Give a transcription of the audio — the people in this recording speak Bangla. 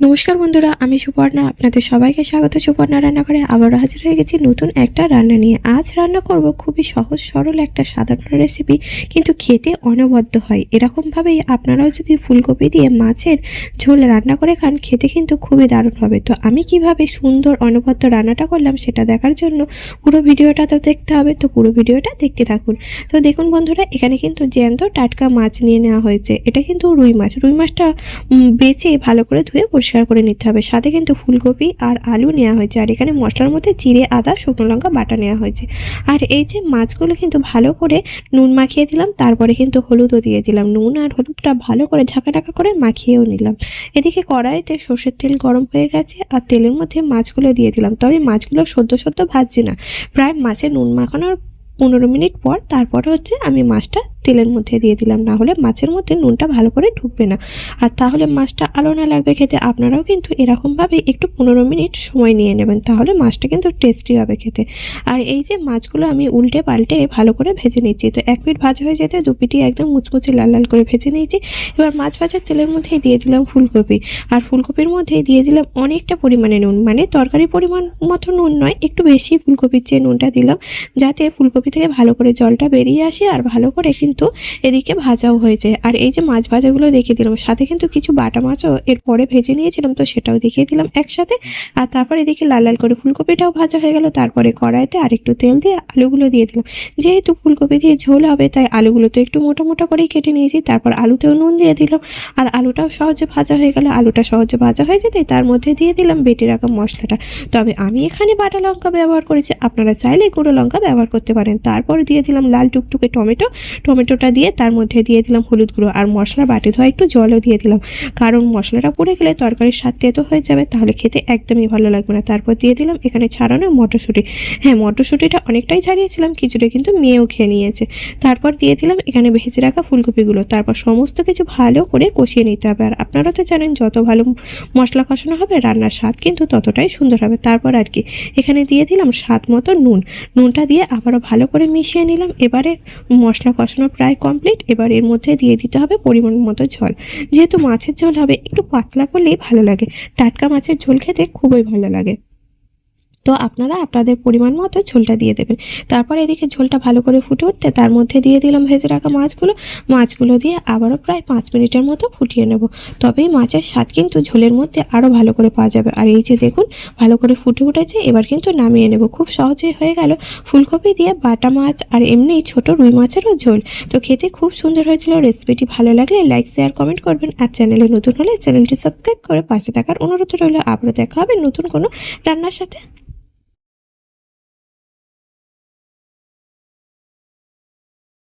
নমস্কার বন্ধুরা, আমি সুপর্ণা। আপনাদের সবাইকে স্বাগত। সুপর্ণা রান্নাঘরে আবারও হাজির হয়ে গেছি নতুন একটা রান্না নিয়ে। আজ রান্না করব খুবই সহজ, সরল একটা সাধারণ রেসিপি কিন্তু খেতে অনবদ্য হয়। এরকমভাবেই আপনারাও যদি ফুলকপি দিয়ে মাছের ঝোল রান্না করে খান, খেতে কিন্তু খুবই দারুণ হবে। তো আমি কীভাবে সুন্দর, অনবদ্য রান্নাটা করলাম সেটা দেখার জন্য পুরো ভিডিওটা তো দেখতে হবে। তো পুরো ভিডিওটা দেখতে থাকুন। তো দেখুন বন্ধুরা, এখানে কিন্তু জ্যান্ত টাটকা মাছ নিয়ে নেওয়া হয়েছে। এটা কিন্তু রুই মাছ। রুই মাছটা বেছে ভালো করে ধুয়ে পরিষ্কার করে নিতে হবে। সাথে কিন্তু ফুলকপি আর আলু নেওয়া হয়েছে। আর এখানে মশলার মধ্যে জিরে আদা, শুকনো লঙ্কা, বাটা নেওয়া হয়েছে। আর এই যে মাছগুলো কিন্তু ভালো করে নুন মাখিয়ে দিলাম, তারপরে কিন্তু হলুদও দিয়ে দিলাম। নুন আর হলুদটা ভালো করে ঝাঁকা ঢাকা করে মাখিয়েও নিলাম। এদিকে কড়াইতে সর্ষের তেল গরম হয়ে গেছে আর তেলের মধ্যে মাছগুলো দিয়ে দিলাম। তবে মাছগুলো সদ্য সদ্য ভাজছি না। প্রায় মাছে নুন মাখানোর পনেরো মিনিট পর তারপরে হচ্ছে আমি মাছটা তেলের মধ্যে দিয়ে দিলাম। না হলে মাছের মধ্যে নুনটা ভালো করে ঢুকবে না। আর তাহলে মাছটা আলো না লাগবে খেতে, আপনারাও কিন্তু এরকমভাবে একটু পনেরো মিনিট সময় নিয়ে নেবেন। তাহলে মাছটা কিন্তু টেস্টি হবে খেতে। আর এই যে মাছগুলো আমি উল্টে পাল্টে ভালো করে ভেজে নিচ্ছি। তো এক পিঠ ভাজা হয়ে যেতে দু পিঠই একদম মুচমুচে লাল লাল করে ভেজে নিয়েছি। এবার মাছ ভাজার তেলের মধ্যেই দিয়ে দিলাম ফুলকপি। আর ফুলকপির মধ্যে দিয়ে দিলাম অনেকটা পরিমাণে নুন। মানে তরকারি পরিমাণ মতো নুন নয়, একটু বেশি ফুলকপির চেয়ে নুনটা দিলাম। যাতে ফুলকপি থেকে ভালো করে জলটা বেরিয়ে আসে আর ভালো করে কিন্তু এদিকে ভাজাও হয়েছে আর এই যে মাছ ভাজাগুলো দেখিয়ে দিলাম, সাথে কিন্তু কিছু বাটা মাছও এরপরে ভেজে নিয়েছিলাম, তো সেটাও দেখিয়ে দিলাম একসাথে। আর তারপর এদিকে লাল লাল করে ফুলকপিটাও ভাজা হয়ে গেল, তারপরে কড়াইতে আর একটু তেল দিয়ে আলুগুলো দিয়ে দিলাম। যেহেতু ফুলকপি দিয়ে ঝোল হবে, তাই আলুগুলো তো একটু মোটা মোটা করেই কেটে নিয়েছি, তারপর আলুতেও নুন দিয়ে দিলাম। আর আলুটাও সহজে ভাজা হয়ে গেল, আলুটা সহজে ভাজা হয়ে যেতে তার মধ্যে দিয়ে দিলাম বেটে রাখা মশলাটা। তবে আমি এখানে বাটা লঙ্কা ব্যবহার করেছি, আপনারা চাইলে গুঁড়ো লঙ্কা ব্যবহার করতে পারেন। তারপর দিয়ে দিলাম লাল টুকটুকে টমেটো টমেটোটা দিয়ে তার মধ্যে দিয়ে দিলাম হলুদ গুঁড়ো আর মশলা বাটি ধোয়া একটু জলও দিয়ে দিলাম। কারণ মশলাটা পুড়ে গেলে তরকারির স্বাদ তেতো হয়ে যাবে, তাহলে খেতে একদমই ভালো লাগবে না। তারপর দিয়ে দিলাম এখানে ছাড়ানো মটরশুঁটি। হ্যাঁ মটরশুঁটিটা অনেকটাই ছাড়িয়েছিলাম, কিছুটা কিন্তু মেয়েও খেয়ে নিয়েছে। তারপর দিয়ে দিলাম এখানে ভেজে রাখা ফুলকপিগুলো। তারপর সমস্ত কিছু ভালো করে কষিয়ে নিতে হবে। আর আপনারা তো জানেন, যত ভালো মশলা কষানো হবে, রান্নার স্বাদ কিন্তু ততটাই সুন্দর হবে। তারপর আর কি, এখানে দিয়ে দিলাম স্বাদ মতো নুন। নুনটা দিয়ে আবারও ভালো করে মিশিয়ে নিলাম। এবারে মশলা কষানো প্রায় কমপ্লিট এবার এর মধ্যে দিয়ে দিতে হবে পরিমাণ মতো ঝোল। যেহেতু মাছের ঝোল হবে, একটু পাতলা করলেই ভালো লাগে। টাটকা মাছের ঝোল খেতে খুবই ভালো লাগে। তো আপনারা আপনাদের পরিমাণ মতো ঝোলটা দিয়ে দেবেন। তারপর এদিকে ঝোলটা ভালো করে ফুটে উঠতে তার মধ্যে দিয়ে দিলাম ভেজে রাখা মাছগুলো। মাছগুলো দিয়ে আবারও প্রায় পাঁচ মিনিটের মতো ফুটিয়ে নেব। তবেই মাছের স্বাদ কিন্তু ঝোলের মধ্যে আরও ভালো করে পাওয়া যাবে। আর এই যে দেখুন, ভালো করে ফুটে উঠেছে, এবার কিন্তু নামিয়ে নেব। খুব সহজেই হয়ে গেল। ফুলকপি দিয়ে বাটা মাছ আর এমনি ছোট রুই মাছেরও ঝোল। তো খেতে খুব সুন্দর হয়েছিল। রেসিপিটি ভালো লাগলে লাইক, শেয়ার, কমেন্ট করবেন। আর চ্যানেলে নতুন হলে চ্যানেলটি সাবস্ক্রাইব করে পাশে থাকার অনুরোধ রইল। আবারও দেখা হবে নতুন কোনো রান্নার সাথে।